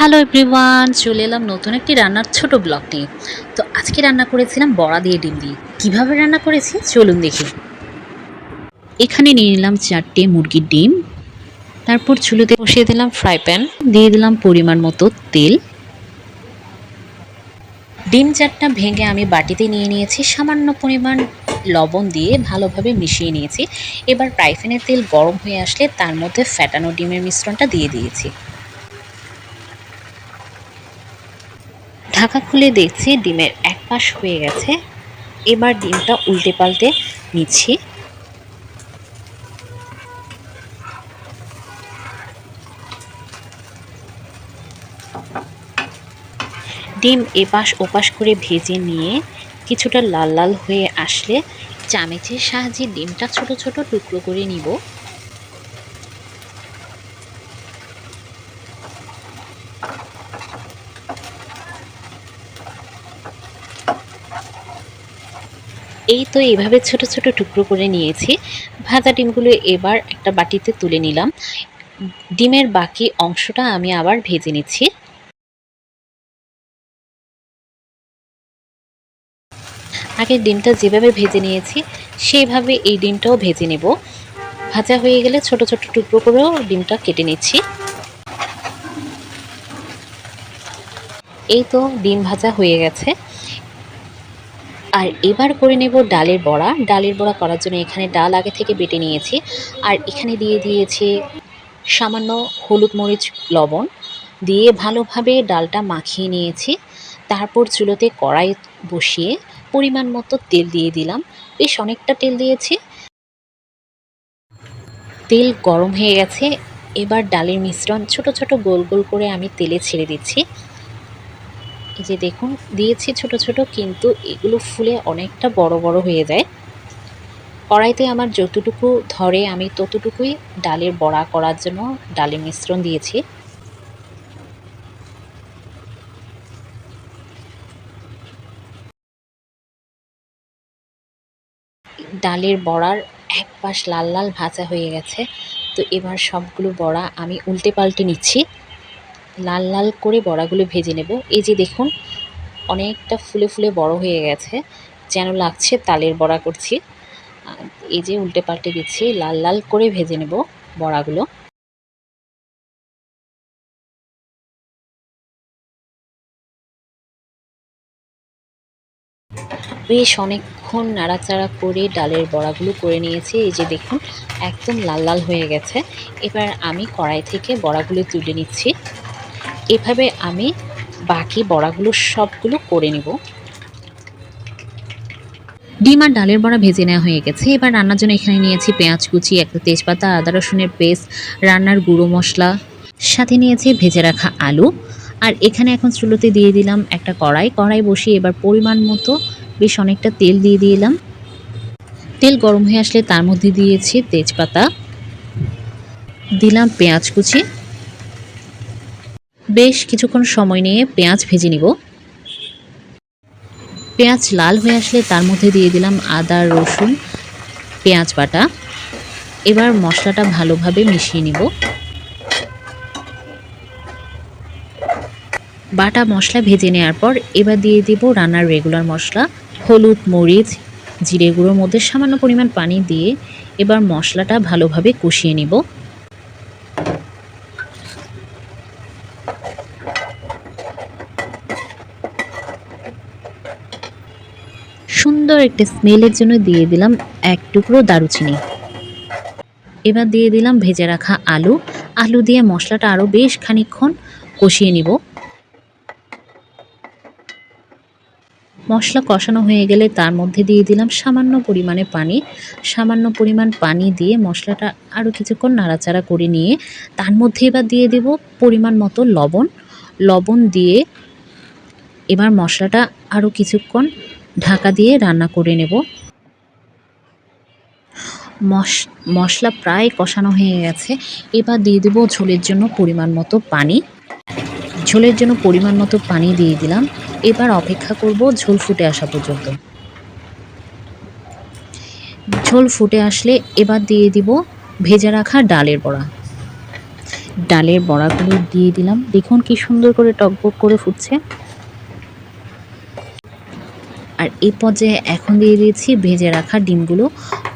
Hello everyone, চলে এলাম নতুন একটি রান্নার ছোট ব্লগ নিয়ে। তো আজকে রান্না করেছিলাম বড়া দিয়ে ডিম দিয়ে। কীভাবে রান্না করেছি চলুন দেখি। এখানে নিয়ে নিলাম চারটে মুরগির ডিম, তারপর চুলোতে বসিয়ে দিলাম ফ্রাই প্যান, দিয়ে দিলাম পরিমাণ মতো তেল। ডিম চারটা ভেঙে আমি বাটিতে নিয়ে নিয়েছি, সামান্য পরিমাণ লবণ দিয়ে ভালোভাবে মিশিয়ে নিয়েছি। এবার ফ্রাই তেল গরম হয়ে আসলে তার মধ্যে ফ্যাটানো ডিমের মিশ্রণটা দিয়ে দিয়েছি। ঢাকা খুলে দেখছি, ডিমের এক পাশ হয়ে গেছে। এবার ডিমটা উল্টে পাল্টে নিচ্ছি। ডিম এপাশ ওপাশ করে ভেজে নিয়ে কিছুটা লাল লাল হয়ে আসলে চামচের সাহায্যে ডিমটা ছোট ছোট টুকরো করে নিব। এই তো এইভাবে ছোট ছোট টুকরো করে নিয়েছি। ভাজা ডিমগুলো এবার একটা বাটিতে তুলে নিলাম। ডিমের বাকি অংশটা আমি আবার ভেজে নিচ্ছি। আগে ডিমটা যেভাবে ভেজে নিয়েছি সেইভাবে এই ডিমটাও ভেজে নেব। ভাজা হয়ে গেলে ছোট ছোট টুকরো করেও ডিমটা কেটে নিচ্ছি। এই তো ডিম ভাজা হয়ে গেছে। আর এবার করে নেব ডালের বড়া। ডালের বড়া করার জন্য এখানে ডাল আগে থেকে বেটে নিয়েছি। আর এখানে দিয়ে দিয়েছি সামান্য হলুদ মরিচ লবণ। দিয়ে ভালোভাবে ডালটা মাখিয়ে নিয়েছি। তারপর চুলোতে কড়াই বসিয়ে পরিমাণ মতো তেল দিয়ে দিলাম। বেশ অনেকটা তেল দিয়েছি। তেল গরম হয়ে গেছে। এবার ডালের মিশ্রণ ছোট ছোট গোল গোল করে আমি তেলে ছেড়ে দিচ্ছি। এই যে দেখুন, দিয়েছি ছোট ছোট, কিন্তু এগুলো ফুলে অনেকটা বড় বড় হয়ে যায়। কড়াইতে আমার যতটুকু ধরে আমি ততটুকুই ডালের বড়া করার জন্য ডালের মিশ্রণ দিয়েছি। ডালের বড়ার এক পাশ লাল লাল ভাজা হয়ে গেছে, তো এবার সবগুলো বড়া আমি উল্টে পাল্টে নিচ্ছি। লাল লাল করে বড়াগুলো ভেজে নেব। এই যে দেখুন, অনেকটা ফুলে ফুলে বড় হয়ে গেছে, যেন লাগছে তালের বড়া করছি। এই যে উল্টে পাল্টে দিচ্ছি, লাল লাল করে ভেজে নেব বড়াগুলো। বেশ অনেকক্ষণ নাড়াচাড়া করে ডালের বড়াগুলো করে নিয়েছি। এই যে দেখুন, একদম লাল লাল হয়ে গেছে। এবার আমি কড়াই থেকে বড়াগুলো তুলে নিচ্ছি। এভাবে আমি বাকি বড়াগুলো সবগুলো করে নেব। ডিম আর ডালের বড়া ভেজে নেওয়া হয়ে গেছে। এবার রান্নার জন্য এখানে নিয়েছি পেঁয়াজ কুচি, একটা তেজপাতা, আদা রসুনের পেস্ট, রান্নার গুঁড়ো মশলা, সাথে নিয়েছি ভেজে রাখা আলু। আর এখানে এখন চুলোতে দিয়ে দিলাম একটা কড়াই। কড়াই বসিয়ে এবার পরিমাণ মতো বেশ অনেকটা তেল দিয়ে দিলাম। তেল গরম হয়ে আসলে তার মধ্যে দিয়েছি তেজপাতা, দিলাম পেঁয়াজ কুচি। বেশ কিছুক্ষণ সময় নিয়ে পেঁয়াজ ভেজে নিব। পেঁয়াজ লাল হয়ে আসলে তার মধ্যে দিয়ে দিলাম আদা, রসুন, পেঁয়াজ বাটা। এবার মশলাটা ভালোভাবে মিশিয়ে নিব। বাটা মশলা ভেজে নেওয়ার পর এবার দিয়ে দিব রান্নার রেগুলার মশলা, হলুদ, মরিচ, জিরে গুঁড়োর মধ্যে সামান্য পরিমাণ পানি দিয়ে এবার মশলাটা ভালোভাবে কষিয়ে নিব। সুন্দর একটা স্মেলের জন্য দিয়ে দিলাম এক টুকরো দারুচিনি। এবার দিয়ে দিলাম ভেজে রাখা আলু। আলু দিয়ে মশলাটা আরও বেশ খানিকক্ষণ কষিয়ে নিব। মশলা কষানো হয়ে গেলে তার মধ্যে দিয়ে দিলাম সামান্য পরিমাণে পানি। সামান্য পরিমাণ পানি দিয়ে মশলাটা আরও কিছুক্ষণ নাড়াচাড়া করে নিয়ে তার মধ্যে এবার দিয়ে দেব পরিমাণ মতো লবণ। লবণ দিয়ে এবার মশলাটা আরও কিছুক্ষণ ঢাকা দিয়ে রান্না করে নেব। মশলা প্রায় কষানো হয়ে গেছে। এবার দিয়ে দেবো ঝোলের জন্য পরিমাণ মতো পানি। ঝোলের জন্য পরিমাণ মতো পানি দিয়ে দিলাম। এবার অপেক্ষা করব ঝোল ফুটে আসা পর্যন্ত। ঝোল ফুটে আসলে এবার দিয়ে দিব ভেজে রাখা ডালের বড়া। ডালের বড়াগুলো দিয়ে দিলাম। দেখুন কি সুন্দর করে টকবক করে ফুটছে। আর এই পর্যায়ে এখন দিয়ে দিয়েছি ভেজে রাখা ডিমগুলো।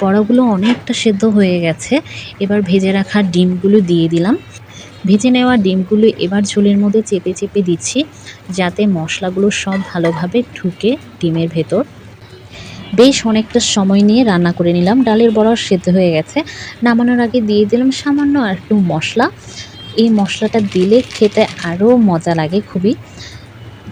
বড়াগুলো অনেকটা সেদ্ধ হয়ে গেছে। এবার ভেজে রাখা ডিমগুলো দিয়ে দিলাম। ভেজে নেওয়া ডিমগুলো এবার ঝোলের মধ্যে চেপে চেপে দিচ্ছি, যাতে মশলাগুলো সব ভালোভাবে ঢুকে ডিমের ভেতর। বেশ অনেকটা সময় নিয়ে রান্না করে নিলাম। ডালের বড়া সেদ্ধ হয়ে গেছে। নামানোর আগে দিয়ে দিলাম সামান্য আর একটু মশলা। এই মশলাটা দিলে খেতে আরও মজা লাগে খুবই।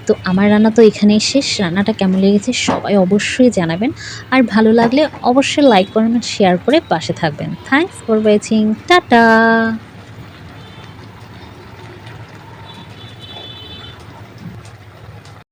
তো আমার রান্না তো এখানেই শেষ। রান্নাটা কেমন লেগেছে সবাই অবশ্যই জানাবেন। আর ভালো লাগলে অবশ্যই লাইক করবেন শেয়ার করে পাশে থাকবেন। Thanks for watching tata!